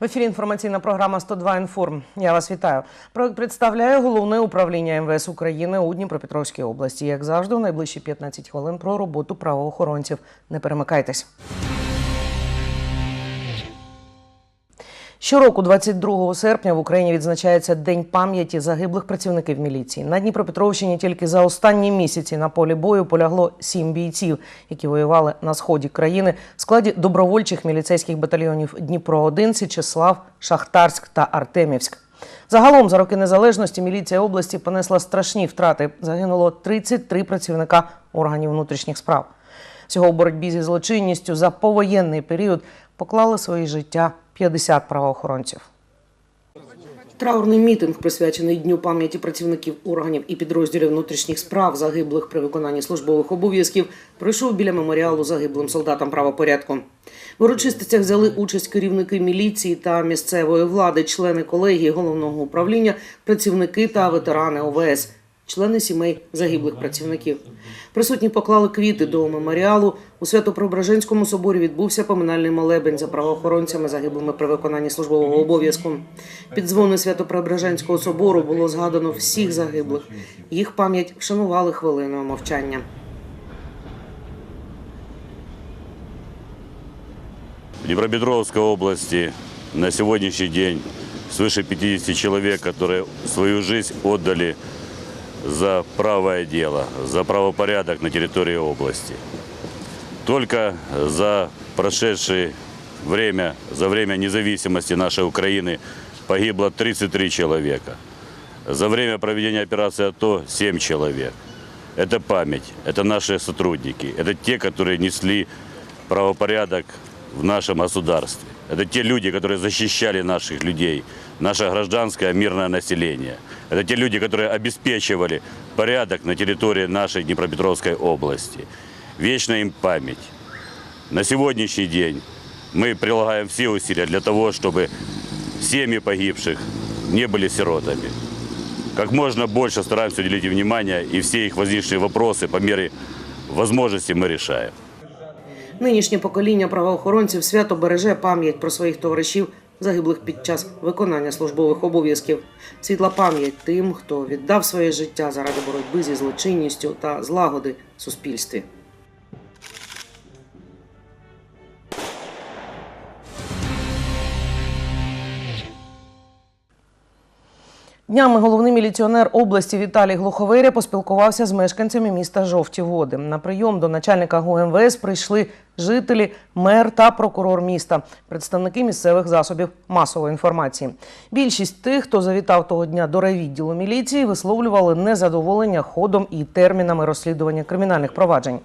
В ефірі інформаційна програма 102 інформ. Я вас вітаю. Проект представляє головне управління МВС України у Дніпропетровській області. Як завжди, у найближчі 15 хвилин про роботу правоохоронців. Не перемикайтесь. Щороку, 22 серпня, в Україні відзначається День пам'яті загиблих працівників міліції. На Дніпропетровщині тільки за останні місяці на полі бою полягло сім бійців, які воювали на сході країни в складі добровольчих міліцейських батальйонів Дніпро 1 Січеслав, Шахтарськ та Артемівськ. Загалом за роки незалежності міліція області понесла страшні втрати. Загинуло 33 працівника органів внутрішніх справ. Всього у боротьбі зі злочинністю за повоєнний період поклали свої життя 50 правоохоронців. Траурний мітинг, присвячений Дню пам'яті працівників органів і підрозділів внутрішніх справ, загиблих при виконанні службових обов'язків, пройшов біля меморіалу загиблим солдатам правопорядку. В урочистостях взяли участь керівники міліції та місцевої влади, члени колегії головного управління, працівники та ветерани ОВС, члени сімей загиблих працівників. Присутні поклали квіти до меморіалу. У Свято-Преображенському соборі відбувся поминальний молебень за правоохоронцями, загиблими при виконанні службового обов'язку. Під дзвони Свято-Преображенського собору було згадано всіх загиблих. Їх пам'ять вшанували хвилиною мовчання. Днепропетровской области на сегодняшний день свыше 50 человек, которые свою жизнь отдали за правое дело, за правопорядок на территории области. Только за прошедшее время, за время независимости нашей Украины погибло 33 человека. За время проведения операции АТО 7 человек. Это память, это наши сотрудники, это те, которые несли правопорядок в нашем государстве. Это те люди, которые защищали наших людей, наше гражданское мирное население. Это те люди, которые обеспечивали порядок на территории нашей Днепропетровской области. Вечная им память. На сегодняшний день мы прилагаем все усилия для того, чтобы семьи погибших не были сиротами. Как можно больше стараемся уделить им внимание, и все их возникшие вопросы по мере возможности мы решаем. Нинішнє покоління правоохоронців свято береже пам'ять про своїх товаришів, загиблих під час виконання службових обов'язків. Світла пам'ять тим, хто віддав своє життя заради боротьби зі злочинністю та злагоди в суспільстві. Днями головний міліціонер області Віталій Глуховиря поспілкувався з мешканцями міста Жовті Води. На прийом до начальника ГУМВС прийшли жителі, мер та прокурор міста, представники місцевих засобів масової інформації. Більшість тих, хто завітав того дня до райвідділу міліції, висловлювали незадоволення ходом і термінами розслідування кримінальних проваджень.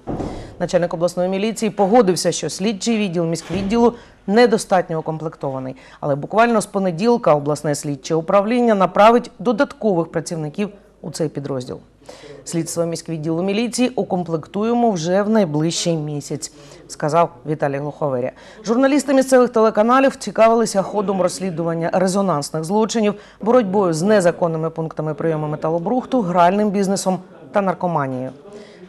Начальник обласної міліції погодився, що слідчий відділ міськвідділу недостатньо укомплектований, але буквально з понеділка обласне слідче управління направить додаткових працівників у цей підрозділ. Слідство міськвідділу міліції укомплектуємо вже в найближчий місяць, сказав Віталій Глуховеря. Журналісти місцевих телеканалів цікавилися ходом розслідування резонансних злочинів, боротьбою з незаконними пунктами прийому металобрухту, гральним бізнесом та наркоманією.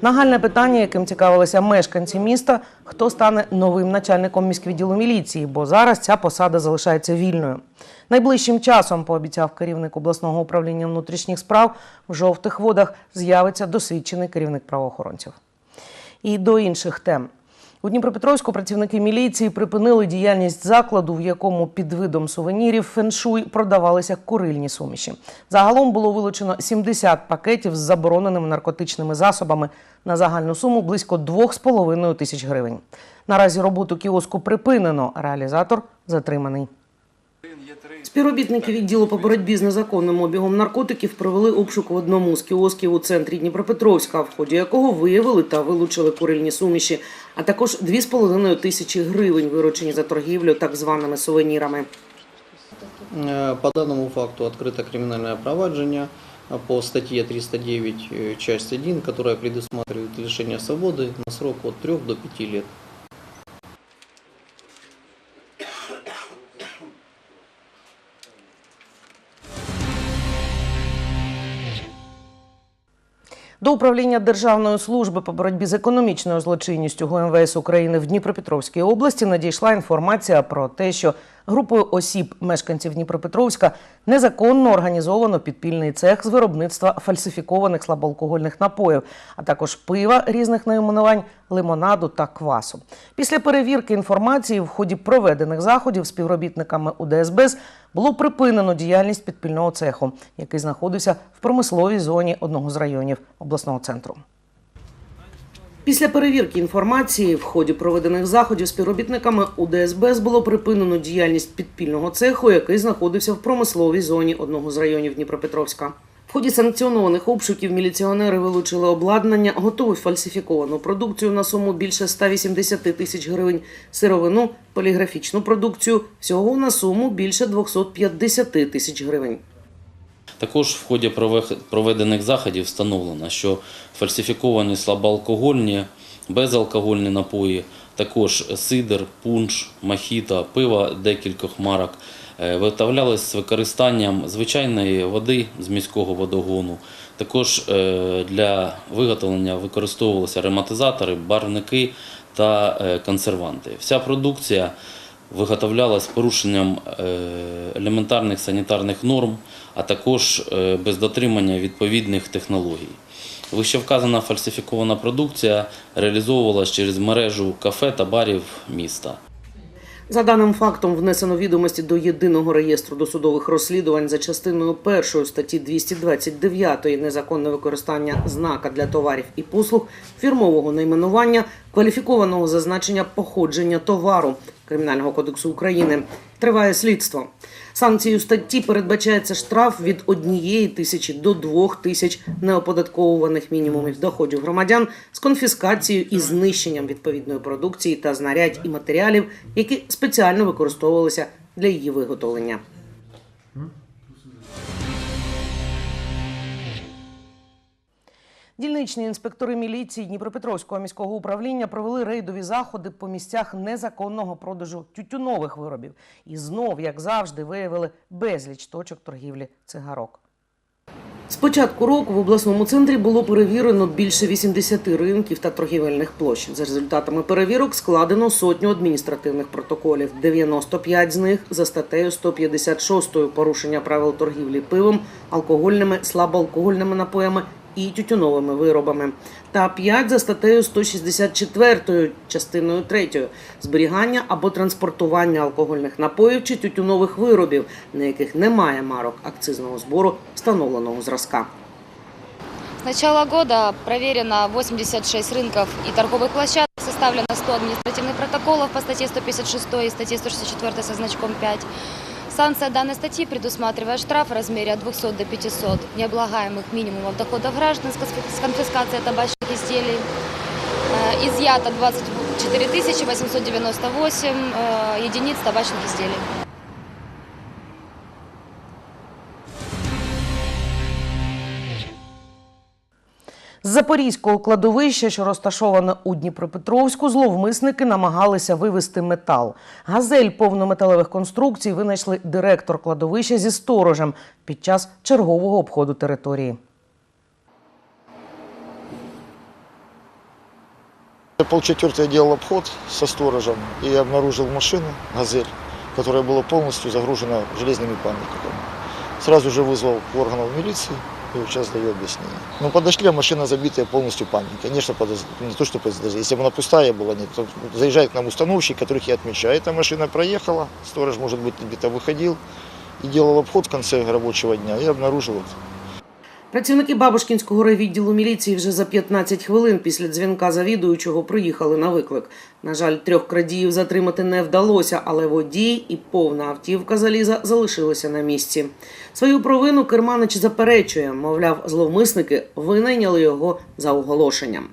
Нагальне питання, яким цікавилися мешканці міста, хто стане новим начальником міськвідділу міліції, бо зараз ця посада залишається вільною. Найближчим часом, пообіцяв керівник обласного управління внутрішніх справ, в жовтих водах з'явиться досвідчений керівник правоохоронців. І до інших тем. У Дніпропетровську працівники міліції припинили діяльність закладу, в якому під видом сувенірів феншуй продавалися курильні суміші. Загалом було вилучено 70 пакетів з забороненими наркотичними засобами на загальну суму близько 2,5 тисяч гривень. Наразі роботу кіоску припинено. Реалізатор затриманий. Співробітники відділу по боротьбі з незаконним обігом наркотиків провели обшук в одному з кіосків у центрі Дніпропетровська, в ході якого виявили та вилучили курильні суміші, а також 2,5 тисячі гривень, виручені за торгівлю так званими сувенірами. Е, По данному факту открыто криминальное проваджение по статье 309, э, часть 1, которая предусматривает лишение свободы на срок от 3 до 5 лет. До управління Державної служби по боротьбі з економічною злочинністю ГУМВС України в Дніпропетровській області надійшла інформація про те, що Групою осіб, мешканців Дніпропетровська, незаконно організовано підпільний цех з виробництва фальсифікованих слабоалкогольних напоїв, а також пива різних найменувань, лимонаду та квасу. Після перевірки інформації в ході проведених заходів співробітниками УДСБС було припинено діяльність підпільного цеху, який знаходився в промисловій зоні одного з районів обласного центру. Після перевірки інформації в ході проведених заходів співробітниками УДСБС було припинено діяльність підпільного цеху, який знаходився в промисловій зоні одного з районів Дніпропетровська. В ході санкціонованих обшуків міліціонери вилучили обладнання, готову фальсифіковану продукцію на суму більше 180 тисяч гривень, сировину, поліграфічну продукцію всього на суму більше 250 тисяч гривень. Також в ході проведених заходів встановлено, що фальсифіковані слабоалкогольні, безалкогольні напої, також сидр, пунш, мохіто, пиво декількох марок е, виготовлялись з використанням звичайної води з міського водогону. Також е, для виготовлення використовувалися ароматизатори, барвники та е, консерванти. Вся продукція виготовлялась порушенням е, елементарних санітарних норм, а також е, без дотримання відповідних технологій. Вищевказана фальсифікована продукція реалізовувалась через мережу кафе та барів міста. За даним фактом внесено відомості до єдиного реєстру досудових розслідувань за частиною першої статті 229 незаконне використання знака для товарів і послуг фірмового найменування кваліфікованого зазначення походження товару Кримінального кодексу України. Триває слідство. Санкцією статті передбачається штраф від однієї тисячі до двох тисяч неоподатковуваних мінімумів доходів громадян з конфіскацією і знищенням відповідної продукції та знарядь і матеріалів, які спеціально використовувалися для її виготовлення. Дільничні інспектори міліції Дніпропетровського міського управління провели рейдові заходи по місцях незаконного продажу тютюнових виробів і знов, як завжди, виявили безліч точок торгівлі цигарок. З початку року в обласному центрі було перевірено більше 80 ринків та торгівельних площ. За результатами перевірок складено сотню адміністративних протоколів. 95 з них за статтею 156 порушення правил торгівлі пивом, алкогольними, слабоалкогольними напоями і тютюновими виробами, та 5 за статтею 164 частиною 3 зберігання або транспортування алкогольних напоїв чи тютюнових виробів, на яких немає марок акцизного збору встановленого зразка. С начала года проверено 86 рынков и торговых площадок, составлено 100 административных протоколов по статье 156 и статье 164 со значком 5. Санкция данной статьи предусматривает штраф в размере от 200 до 500 необлагаемых минимумов доходов граждан с конфи- с конфискацией табачных изделий. Э, Изъято 24 898 э, единиц табачных изделий. Запорізького кладовища, що розташоване у Дніпропетровську, зловмисники намагалися вивезти метал. Газель повнометалевих конструкцій винайшли директор кладовища зі сторожем під час чергового обходу території. Полчетвертый я делал обход со сторожем и обнаружил машину «Газель», которая была полностью загружена железными памятниками. Сразу же вызвал органов милиции и вот сейчас даю объяснение. Ну, подошли, а машина забитая полностью памятниками. Конечно, подоз- не то, что подозрение. Если бы она пустая была, нет, то заезжает к нам установщик, которых я отмечаю. Эта машина проехала, сторож, может быть, где-то выходил и делал обход в конце рабочего дня и обнаружил вот Працівники Бабушкінського райвідділу міліції вже за 15 хвилин після дзвінка завідуючого приїхали на виклик. На жаль, трьох крадіїв затримати не вдалося, але водій і повна автівка заліза залишилися на місці. Свою провину керманич заперечує, мовляв, зловмисники винайняли його за оголошенням.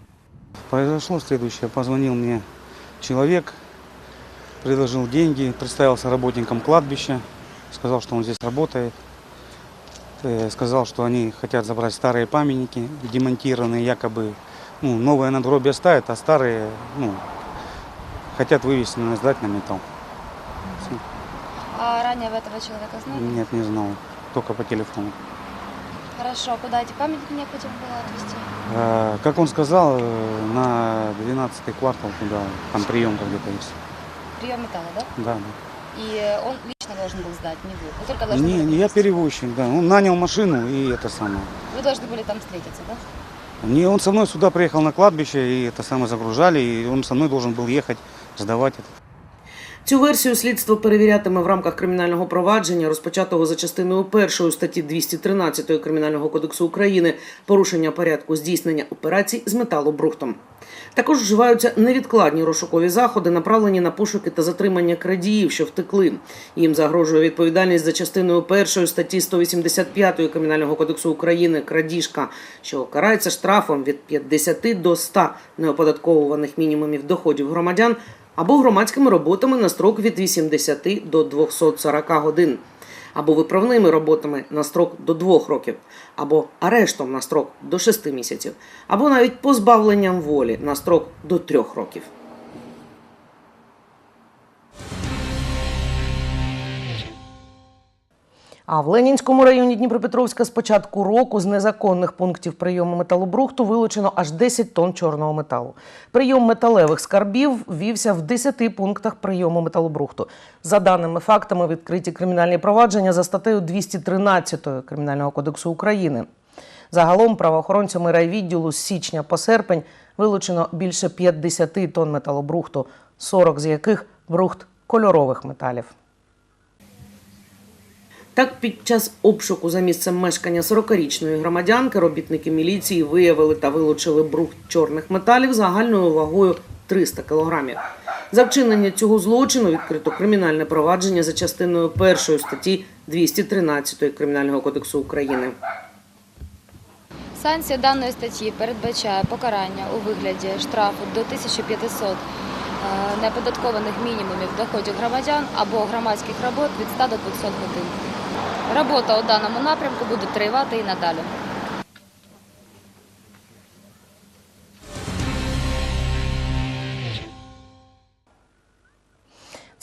Произошло следующее. Позвонил мне человек, предложил деньги, представился работником кладбища, сказал, что он здесь работает. Э, Сказал, что они хотят забрать старые памятники, демонтированные якобы. Ну, новые надгробия ставят, а старые ну, хотят вывести на сдать на металл. А ранее вы этого человека знали? Нет, не знал. Только по телефону. Хорошо, куда эти памятники необходимо было отвезти? Э, Как он сказал, э, на 12 квартал туда, там приемка где-то есть. Прием металла, да? Да, да. И он должен был сдать, не вы. Вы только должны Не, были не, я подвезти. перевозчик, да. Он нанял машину и это самое. Вы должны были там встретиться, да? Не, он со мной сюда приехал на кладбище и это самое загружали, и он со мной должен был ехать, сдавать это. Цю версію слідство перевірятиме в рамках кримінального провадження, розпочатого за частиною першої статті 213 Кримінального кодексу України порушення порядку здійснення операцій з металобрухтом. Також вживаються невідкладні розшукові заходи, направлені на пошуки та затримання крадіїв, що втекли. Їм загрожує відповідальність за частиною першої статті 185 Кримінального кодексу України крадіжка, що карається штрафом від 50 до 100 неоподатковуваних мінімумів доходів громадян або громадськими роботами на строк від 80 до 240 годин, або виправними роботами на строк до 2 років, або арештом на строк до 6 місяців, або навіть позбавленням волі на строк до 3 років. А в Ленінському районі Дніпропетровська з початку року з незаконних пунктів прийому металобрухту вилучено аж 10 тонн чорного металу. Прийом металевих скарбів вівся в 10 пунктах прийому металобрухту. За даними фактами, відкриті кримінальні провадження за статтею 213 Кримінального кодексу України. Загалом правоохоронцями райвідділу з січня по серпень вилучено більше 50 тонн металобрухту, 40 з яких брухт кольорових металів. Так, під час обшуку за місцем мешкання 40-річної громадянки робітники міліції виявили та вилучили брухт чорних металів загальною вагою 300 кілограмів. За вчинення цього злочину відкрито кримінальне провадження за частиною першої статті 213 Кримінального кодексу України. Санкція даної статті передбачає покарання у вигляді штрафу до 1500 е, неоподаткованих мінімумів доходів громадян або громадських робот від 100 до 200 годин. Робота у даному напрямку буде тривати і надалі.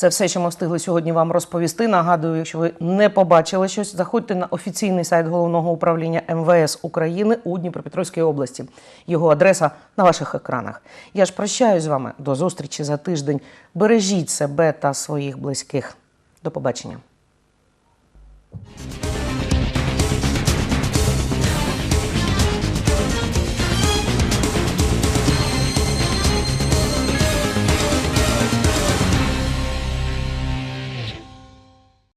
Це все, що ми встигли сьогодні вам розповісти. Нагадую, якщо ви не побачили щось, заходьте на офіційний сайт головного управління МВС України у Дніпропетровській області. Його адреса на ваших екранах. Я ж прощаюсь з вами до зустрічі за тиждень. Бережіть себе та своїх близьких. До побачення. Thank you.